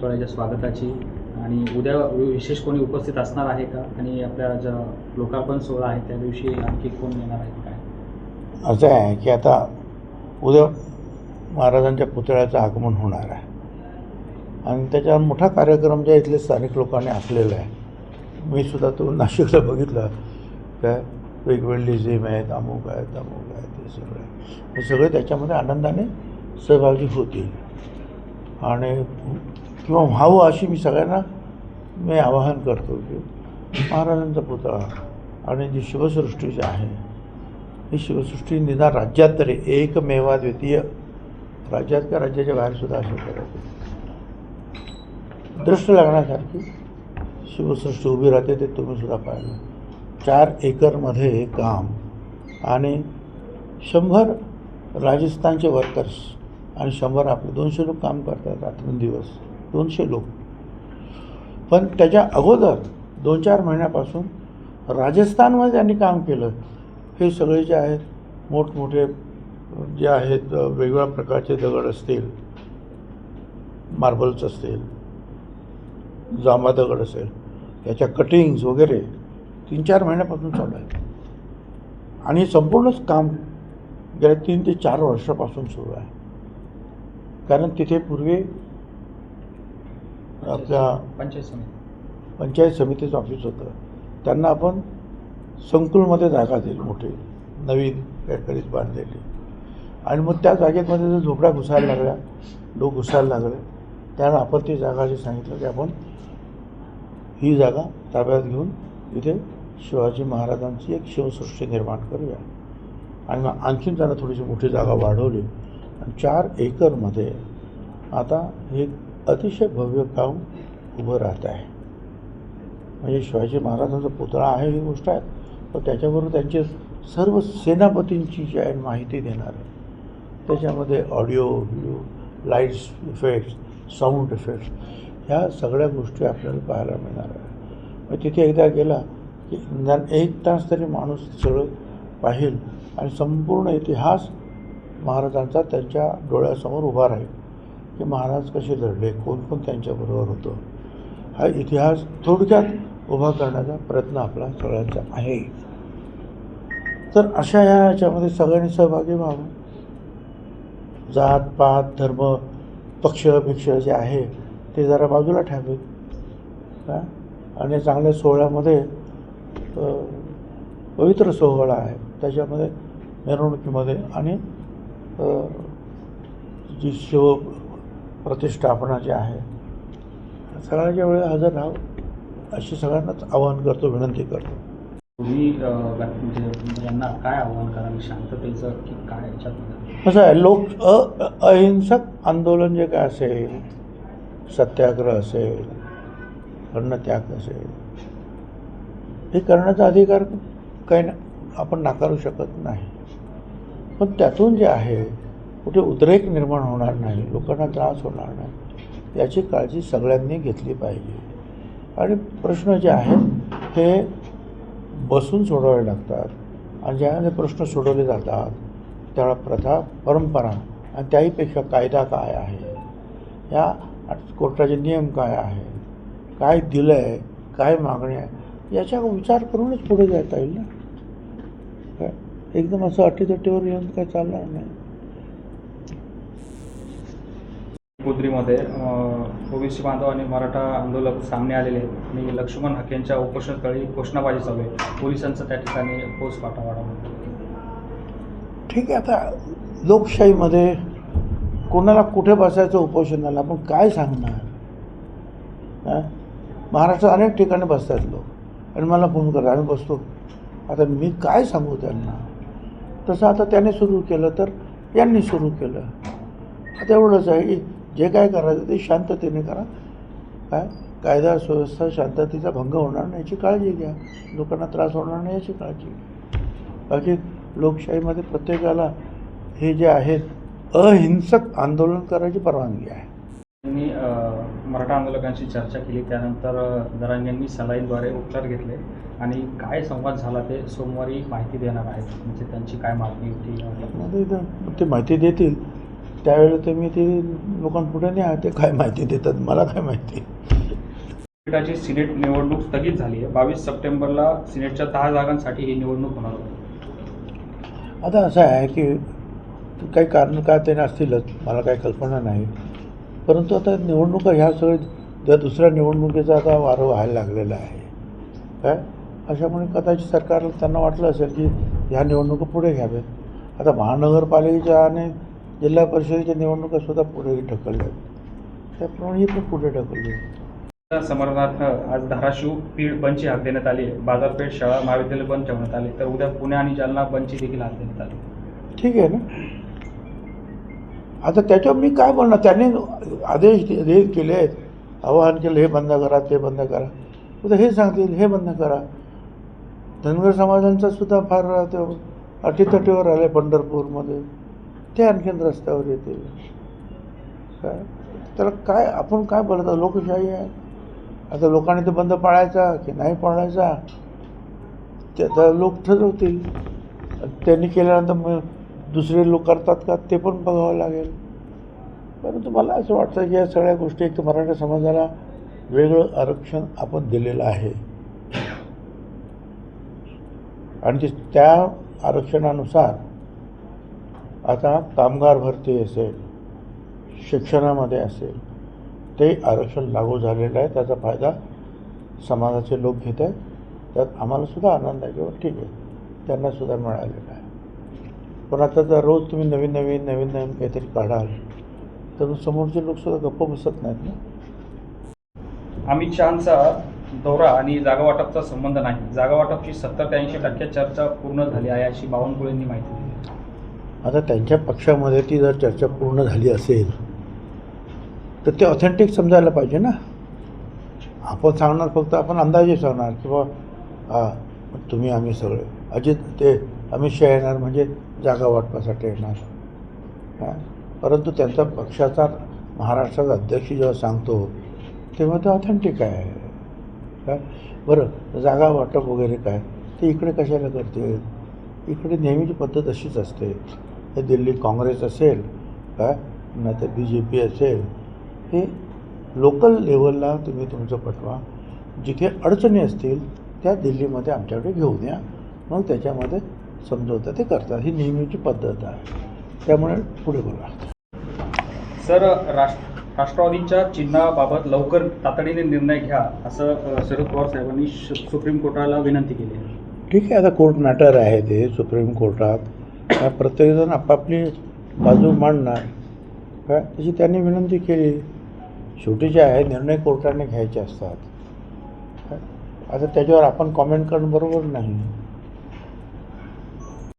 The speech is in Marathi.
पुतळ्याच्या स्वागताची. आणि उद्या विशेष कोणी उपस्थित असणार आहे का? आणि आपल्या ज्या लोकार्पण सोहळा आहे त्या दिवशी आणखी कोण येणार आहे? काय? असं आहे की आता उद्या महाराजांच्या पुतळ्याचं आगमन होणार आहे. आणि त्याच्यावर मोठा कार्यक्रम ज्या इथले स्थानिक लोकांनी आखलेला आहे. मी सुद्धा तो नाशिकला बघितला. काय वेगवेगळे जिम आहेत अमुक आहेत अमुक आहेत हे सगळं. आहे. हे सगळे त्याच्यामध्ये आनंदाने सहभागी होतील. आणि किंवा व्हावं अशी मी सगळ्यांना मी आवाहन करतो की महाराजांचा पुतळा आणि जी शिवसृष्टी जी आहे ही शिवसृष्टी निदान राज्यात तरी एकमेवा द्वितीय राज्यात का राज्याच्या बाहेरसुद्धा असे करत करायची दृष्ट लागण्यासारखी शिवसृष्टी उभी राहते ते तुम्ही सुद्धा पाहिलं. चार एकरमध्ये काम आणि शंभर राजस्थानचे वर्कर्स आणि शंभर आपले दोनशे लोक काम करतात रात्रंदिवस. दोनशे लोक. पण त्याच्या अगोदर दोन चार महिन्यापासून राजस्थानमध्ये त्यांनी काम केलं. हे सगळे जे आहेत मोठमोठे जे आहेत वेगवेगळ्या प्रकारचे दगड असतील मार्बल्स असतील जांबा दगड असेल त्याच्या कटिंग्स वगैरे तीन चार महिन्यापासून चालू आहे आणि संपूर्णच काम गेल्या तीन ते चार वर्षापासून सुरू आहे. कारण तिथे पूर्वी आपल्या पंचायत समिती. पंचायत समितीचं ऑफिस होतं. त्यांना आपण संकुलमध्ये जागा दिली मोठी. नवीन काहीतरी बांधलेली. आणि मग त्या जागेमध्ये जर झोपड्या घुसायला लागल्या लोक घुसायला लागले त्याला आपण ती जागा जे सांगितलं की आपण ही जागा ताब्यात घेऊन इथे शिवाजी महाराजांची एक शिवसृष्टी निर्माण करूया. आणि मग आणखीन त्यांना थोडीशी मोठी जागा वाढवली. आणि चार एकरमध्ये आता हे अतिशय भव्य काम उभं राहत आहे. म्हणजे शिवाजी महाराजांचा पुतळा आहे ही गोष्ट आहे पण त्याच्याबरोबर त्यांचे सर्व सेनापतींची जी आहे माहिती देणार आहे. त्याच्यामध्ये audio video lights effects sound effects ह्या सगळ्या गोष्टी आपल्याला पाहायला मिळणार आहे. मग तिथे एकदा गेला की निदान एक तास तरी माणूस सगळं पाहिल आणि संपूर्ण इतिहास महाराजांचा त्यांच्या डोळ्यासमोर उभा राहील. की महाराज कसे लढले कोण कोण त्यांच्याबरोबर होतं. हा इतिहास थोडक्यात उभा करण्याचा प्रयत्न आपला सगळ्यांचा आहे. तर अशा ह्या ह्याच्यामध्ये सगळ्यांनी सहभागी व्हावं. जात पात धर्म पक्ष भिक्ष जे आहे ते जरा बाजूला ठेवावेत का आणि चांगल्या सोहळ्यामध्ये पवित्र सोहळा आहे. त्याच्यामध्ये मिरवणुकीमध्ये आणि जी शिव प्रतिष्ठापना जी आहे. सगळ्याच्या वेळी हजर राहावं. अशी सगळ्यांनाच आवाहन करतो विनंती करतो. तुम्ही म्हणजे यांना काय आव्हान कराल? शांततेचं की काय याच्यात? कसं आहे लोक अहिंसक आंदोलन जे काय असेल सत्याग्रह असेल अन्नत्याग असेल हे करण्याचा अधिकार काही ना आपण नाकारू शकत नाही. पण त्यातून जे आहे कुठे उद्रेक निर्माण होणार नाही लोकांना त्रास होणार नाही याची काळजी सगळ्यांनी घेतली पाहिजे. आणि प्रश्न जे आहेत हे बसून सोडवावे लागतात. आणि ज्याने प्रश्न सोडवले जातात त्याला प्रथा परंपरा आणि त्याहीपेक्षा कायदा काय आहे? या कोर्टाचे नियम काय आहे? काय दिलं आहे काय मागणी आहे? याचा विचार करूनच पुढे जाता येईल ना? काय? एकदम असं अटीतटीवर येऊन काय चालणार नाही. कुद्रीमध्ये ओबीसी बांधव आणि मराठा आंदोलक सामने आलेले आहेत. आणि लक्ष्मण हकेंच्या उपोषणस्थळी घोषणाबाजी चालू आहे. पोलिसांचा त्या ठिकाणी पोच पाठवाडा ठीक आहे आता लोकशाहीमध्ये कोणाला कुठे बसायचं उपोषणाला आपण काय सांगणार? महाराष्ट्रात अनेक ठिकाणी बसतात लोक. आणि मला फोन करा आम्ही बसतो. आता मी काय सांगू त्यांना? तसं आता त्याने सुरू केलं तर यांनी सुरू केलं. आता एवढंच आहे की जे काय करायचं ते शांततेने करा. काय? कायदा सुव्यवस्था शांततेचा भंग होणार नाही याची काळजी घ्या. लोकांना त्रास होणार नाही याची काळजी घ्या. बाकी लोकशाहीमध्ये प्रत्येकाला हे जे आहेत अहिंसक आंदोलन करायची परवानगी आहे. त्यांनी अ, मराठा आंदोलकांशी चर्चा केली. त्यानंतर दरांग्यांनी सलाईनद्वारे उपचार घेतले. आणि काय संवाद झाला ते सोमवारी माहिती देणार आहेत. म्हणजे त्यांची काय मागणी होती? ते माहिती देतील. त्यावेळेला ते मी ते लोकांपुढे नाही ते काय माहिती देतात मला काय माहिती. विद्यापीठाची सिनेट निवडणूक स्थगित झाली आहे. बावीस सप्टेंबरला सिनेटच्या दहा जागांसाठी ही निवडणूक होणार होती. आता असं आहे की काही कारण काय ते असतीलच मला काही कल्पना नाही. परंतु आता निवडणुका ह्या सगळे त्या दुसऱ्या निवडणुकीचा आता वारं व्हायला लागलेला आहे. काय? अशामुळे कदाचित सरकार त्यांना वाटलं असेल की ह्या निवडणुका पुढे घ्याव्यात. आता महानगरपालिकेच्या आणि जिल्हा परिषदेच्या निवडणुका सुद्धा पुढे ढकलल्या त्याप्रमाणे ही पण पुढे ढकलली समर्थनार्थ आज धाराशिव पीड बंदची हाक देण्यात आली आहे. बाजारपेठ शाळा महाविद्यालय बंद ठेवण्यात आले. तर उद्या पुणे आणि जालना बंदची देखील हाक देण्यात आली. ठीक आहे ना? आता त्याच्यावर मी काय बोलणार? त्यांनी आदेश हे केले आहेत. आवाहन केलं हे बंद करा ते बंद करा. उद्या हे सांगतील हे बंद करा. धनगर समाजांचा सुद्धा फार अटीतटीवर आले पंढरपूरमध्ये. ते आणखीन रस्त्यावर येतील. काय? त्याला काय आपण काय बोलत लोकशाही आहे. आता लोकांनी ते बंद पाळायचा की नाही पाळायचा? ते आता लोक ठरवतील. त्यांनी केल्यानंतर मग दुसरे लोक करतात का? ते पण बघावं लागेल. परंतु मला असं वाटतं की या सगळ्या गोष्टी एक तर मराठा समाजाला वेगळं आरक्षण आपण दिलेलं आहे. आणि ते त्या आरक्षणानुसार आता कामगार भरती असेल शिक्षणामध्ये असेल ते आरक्षण लागू झालेलं आहे त्याचा फायदा समाजाचे लोक घेत आहेत. त्यात आम्हालासुद्धा आनंद आहे किंवा ठीक आहे त्यांनासुद्धा मिळालेलं आहे. पण आता जर रोज तुम्ही नवीन नवीन नवीन नवीन काहीतरी काढाल तर समोरचे लोकसुद्धा गप्प बसत नाहीत ना? अमित शहांचा दौरा आणि जागावाटपचा संबंध नाही. जागावाटपची सत्तर ते ऐंशी टक्के चर्चा पूर्ण झाली आहे अशी बावनकुळेंनी माहिती दिली आता त्यांच्या पक्षामध्ये ती जर चर्चा पूर्ण झाली असेल तर ते ऑथेंटिक समजायला पाहिजे ना? आपण सांगणार फक्त आपण अंदाजे सांगणार किंवा हा तुम्ही आम्ही सगळे. अजित ते अमित शहा येणार म्हणजे जागा वाटपासाठी येणार. हां? परंतु त्यांचा पक्षाचा महाराष्ट्राचा अध्यक्ष जेव्हा सांगतो तेव्हा ते ऑथेंटिक आहे. काय बरं जागा वाटप वगैरे काय? ते इकडे कशाला करते इकडे नेहमीची पद्धत अशीच असते. हे दिल्ली काँग्रेस असेल काय नाही तर बी जे पी असेल हे लोकल लेवलला तुम्ही तुमचं पटवा. जिथे अडचणी असतील त्या दिल्लीमध्ये आमच्याकडे घेऊन या. मग त्याच्यामध्ये समजवतं ते करतात. ही नेहमीची पद्धत आहे. त्यामुळे पुढे बोला. सर राष्ट्र राष्ट्रवादीच्या चिन्हाबाबत लवकर तातडीने निर्णय घ्या असं शरद पवार साहेबांनी सुप्रीम कोर्टाला विनंती केली आहे. ठीक आहे आता कोर्ट मॅटर आहे ते सुप्रीम कोर्टात. प्रत्येकजण आपापली बाजू मांडणार. काय? तशी त्यांनी विनंती केली. शेवटी जे आहे निर्णय कोर्टाने घ्यायचे असतात. आता त्याच्यावर आपण कॉमेंट करणं बरोबर नाही.